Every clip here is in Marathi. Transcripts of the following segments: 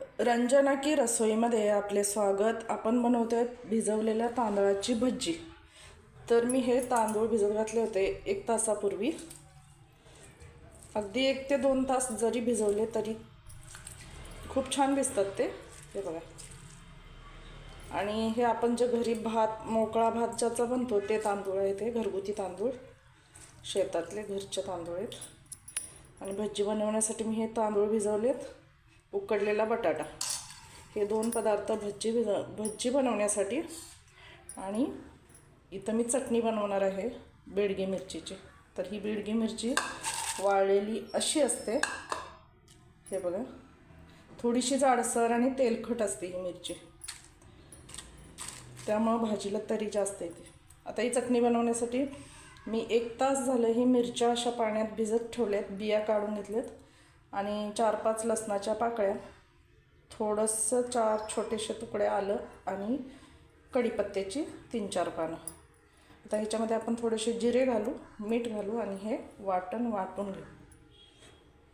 रंजना की रसोईमध्ये आपले स्वागत. आपण बनवतोय भिजवलेल्या तांदळाची भज्जी तर मी हे तांदूळ भिजत घातले होते एक तासापूर्वी. अगदी एक ते दोन तास जरी भिजवले तरी खूप छान भिजतात ते. हे बघा. आणि हे आपण जे घरी भात मोकळा भात ज्याचा बनतो ते तांदूळ आहे ते घरगुती तांदूळ. शेतातले घरचे तांदूळ आहेत. आणि भज्जी बनवण्यासाठी मी हे तांदूळ भिजवलेत. उकडलेला बटाटा. हे दोन पदार्थ भज्जी भिज भज्जी बनवण्यासाठी आणि इथं मी चटणी बनवणार आहे बेडगी मिरचीची. तर ही बेडगी मिरची वाळलेली अशी असते. हे बघा. थोडीशी जाडसर आणि तेलखट असते ही मिरची. त्यामुळं भाजीला तरी जास्त येते. आता ही चटणी बनवण्यासाठी मी एक तास झालं ही मिरच्या अशा पाण्यात भिजत ठेवल्यात बिया काढून घेतल्यात. आणि चार पाच लसणाच्या पाकळ्या थोडंसं चार छोटेसे तुकडे आलं आणि कढीपत्त्याची तीन चार पानं. आता ह्याच्यामध्ये आपण थोडेसे जिरे घालू मीठ घालू आणि हे वाटण वाटून घेऊ.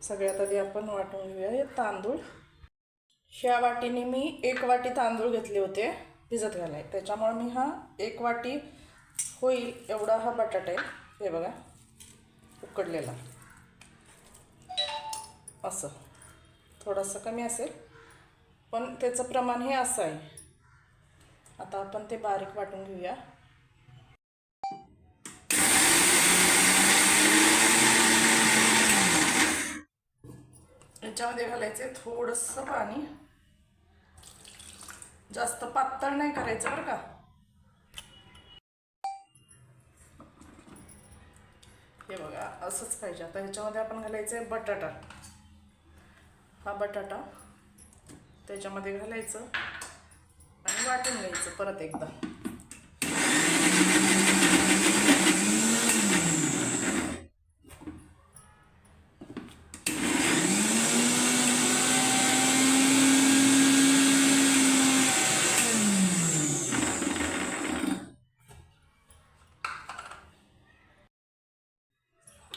सगळ्यात आधी आपण वाटून घेऊया हे तांदूळ. ह्या वाटीने मी एक वाटी तांदूळ घेतले होते भिजत घालाय. त्याच्यामुळे मी हा एक वाटी होईल एवढा हा बटाटा आहे. हे बघा उकडलेला. असं. थोडंसं कमी असेल. पण त्याचं प्रमाण हे असं आहे. आता आपण ते बारीक वाटून घेऊया. याच्यामध्ये घालायचं थोडंसं पाणी. जास्त पातळ नाही करायचं बरं का. हे बघा असंच पाहिजे. आता ह्याच्यामध्ये आपण घालायचं आहे बटाटा. हा बटाटा त्याच्यामध्ये घालायचं आणि वाटून घ्यायचं परत एकदा.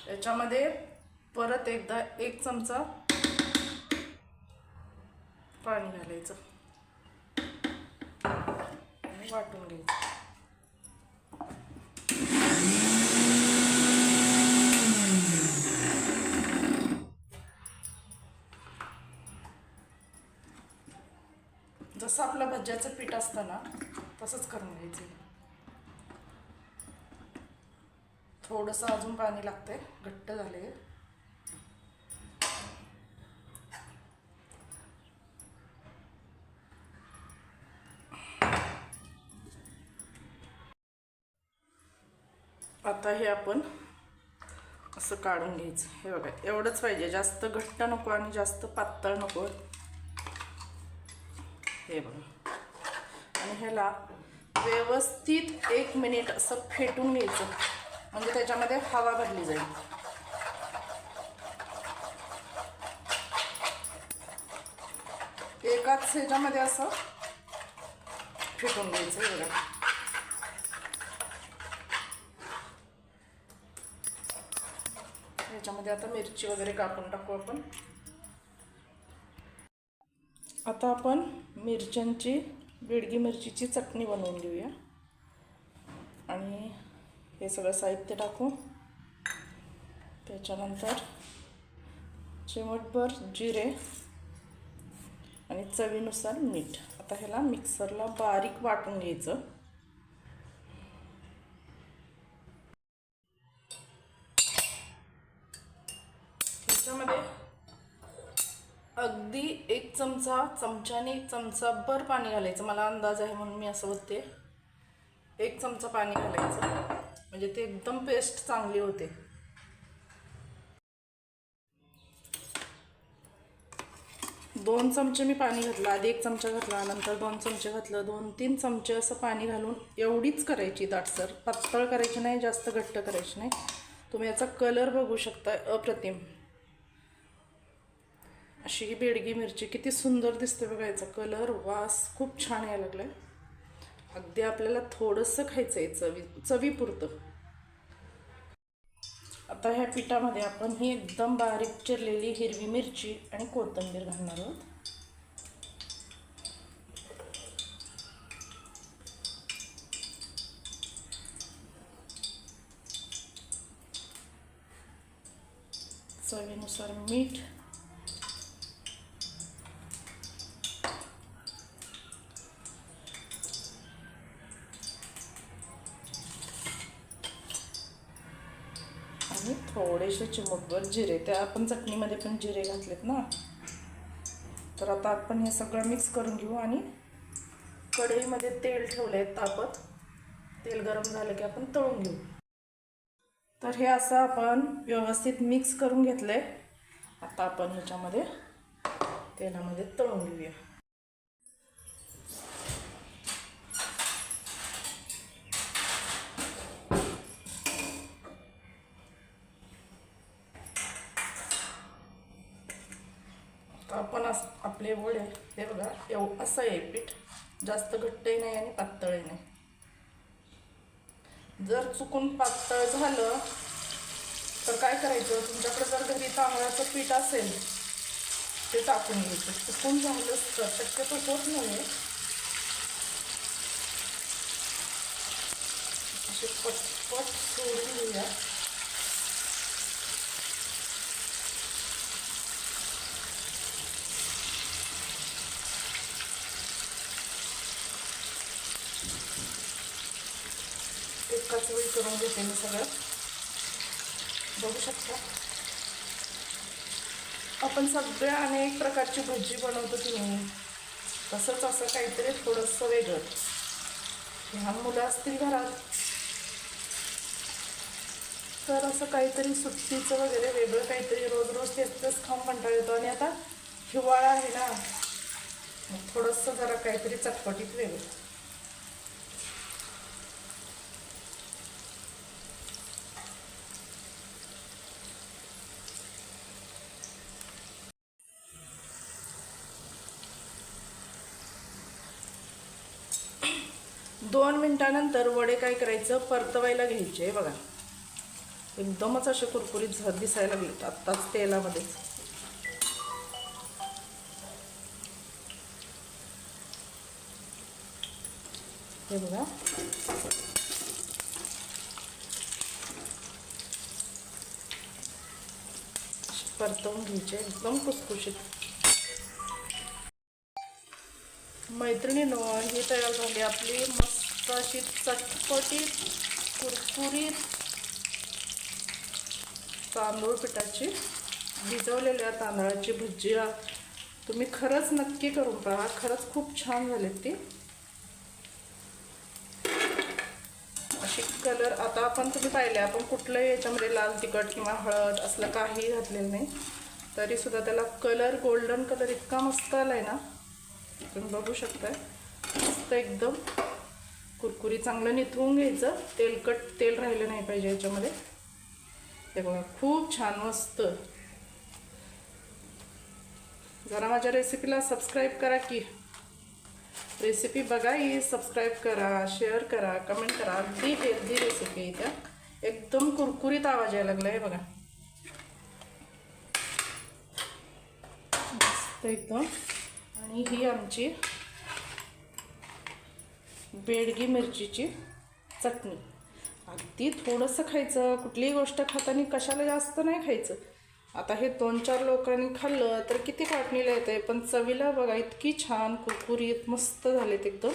याच्यामध्ये परत एकदा एक चमचा पाणी घालायचं. आणि वाटून घ्यायचं. जसं आपलं भज्याचं पीठ असतं ना तसंच करून घ्यायचं. थोडंसं अजून पाणी लागतंय घट्ट झाले आता हे आपण असं काढून घ्यायचं. हे बघा एवढंच पाहिजे. जास्त घट्ट नको आणि जास्त पातळ नको. हे बघा. आणि ह्याला व्यवस्थित एक मिनिट असं फेटून घ्यायचं. म्हणजे त्याच्यामध्ये हवा भरली जाईल. एकाच ह्याच्यामध्ये असं फेटून घ्यायचं हे बघा. ह्याच्यामध्ये आता मिरची वगैरे कापून टाकू आपण. आता आपण मिरच्यांची बेडगी मिरचीची चटणी बनवून घेऊया. आणि हे सगळं साहित्य टाकू. त्याच्यानंतर चिमटभर जिरे आणि चवीनुसार मीठ. आता ह्याला मिक्सरला बारीक वाटून घ्यायचं. त्याच्यामध्ये अगदी एक चमचा चमच्याने एक चमचाभर पाणी घालायचं. मला अंदाज आहे म्हणून मी असं होते एक चमचा पाणी घालायचं. म्हणजे ते एकदम पेस्ट चांगली होते. दोन चमचे मी पाणी घातलं. आधी एक चमचा घातला नंतर दोन चमचे घातलं. दोन तीन चमचे असं पाणी घालून एवढीच करायची दाटसर पातळ करायची नाही जास्त घट्ट करायची नाही. तुम्ही याचा कलर बघू शकता अप्रतिम. अशी ही बेडगी मिरची किती सुंदर दिसते बघायचा कलर वास खूप छान यायला लागलाय. अगदी आपल्याला थोडंसं खायचं आहे चवी चवीपुरतं. आता ह्या पिठामध्ये आपण ही एकदम बारीक चिरलेली हिरवी मिरची आणि कोथिंबीर घालणार आहोत. चवीनुसार मीठ मी थोडेसे चिमूटभर जिरे. त्या आपण चटणीमध्ये पण जिरे घातलेत ना. तर आता आपण हे सगळं मिक्स करून घेऊ आणि कढईमध्ये तेल ठेवलं आहे तापत. तेल गरम झालं की आपण तळून घेऊ. तर हे असं आपण व्यवस्थित मिक्स करून घेतलं आहे आता आपण ह्याच्यामध्ये तेलामध्ये तळून घेऊया. आता आपण अस आपले वडे हे बघा एव असं आहे पीठ. जास्त घट्टही नाही आणि पातळही नाही. जर चुकून पातळ झालं तर काय करायचं? तुमच्याकडे जर घरी तांदळाचं पीठ असेल ते टाकून घ्यायचं. चुकून झालंच तर शक्यतो होत नाही. असे पटपट सोडून घेऊया. एकाच वेळी करून घेते मी सगळं. बघू शकता. आपण सगळ्या अनेक प्रकारची भजी बनवतो की नाही? तसंच असं काहीतरी थोडंसं वेगळं. लहान मुलं असतील घरात. तर असं काहीतरी सुट्टीचं वगैरे वेगळं काहीतरी रोज रोज तेच खाऊन कंटाळ येतो. आणि आता हिवाळा आहे ना थोडंसं जरा काहीतरी चटपटीत वेगळं. दोन मिनटानंतर वडे काय करायचं? परतवायला घ्यायचे. बघा. एकदमच असे कुरकुरीत झर दिसायला लागलेत. आत्ताच तेलामध्येच हे बघा. परतवून घ्यायचे. एकदम कुसकुशीत मैत्रिणीनो ही तयार झाली आपली मस्त अशी चटपटीत कुरकुरीत तांदूळ पिठाची भिजवलेल्या तांदळाची भुजिया तुम्ही खरंच नक्की करून पहा. खरंच खूप छान झाली ती. अशी कलर आता आपण तुम्ही पाहिले आपण कुठलंही याच्यामध्ये लाल तिखट किंवा हळद असलं काही घातलेलं नाही. तरी सुद्धा त्याला कलर गोल्डन कलर इतका मस्त आला आहे ना. तुम्ही बघू शकताय. मस्त एकदम. कुरकुरी चांगलं निथळून घ्यायचं. तेलकट तेल राहिलं नाही पाहिजे याच्यामध्ये. हे बघा खूप छान मस्त. जरा माझ्या रेसिपीला सबस्क्राईब करा की. रेसिपी बघा ही सबस्क्राईब करा शेअर करा कमेंट करा. अगदी हेल्दी रेसिपी आहे त्या. एकदम कुरकुरीत आवाज यायला लागला आहे बघा. मस्त एकदम. आणि ही आमची बेडगी मिरचीची चटणी. अगदी थोडंसं खायचं कुठलीही गोष्ट खाताना कशाला जास्त नाही खायचं. आता हे दोन चार लोकांनी खाल्लं तर किती काटणीला येते आहे पण चवीला बघा इतकी छान कुरकुरीत मस्त झालेत एकदम.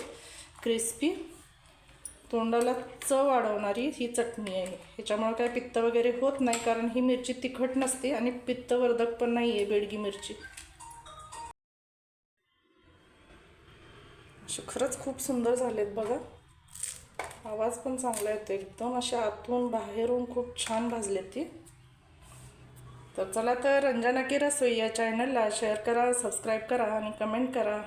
क्रिस्पी. तोंडाला चव वाढवणारी ही चटणी आहे. ह्याच्यामुळे काय पित्त वगैरे होत नाही कारण ही मिरची तिखट नसते आणि पित्तवर्धक पण नाही आहे बेडगी मिरची. असे खरंच खूप सुंदर झालेत बघा. आवाज पण चांगला येतो. एकदम अशा आतून बाहेरून खूप छान भाजलेत ती. तर चला तर रंजना की रसोई या चॅनलला शेअर करा सबस्क्राईब करा आणि कमेंट करा.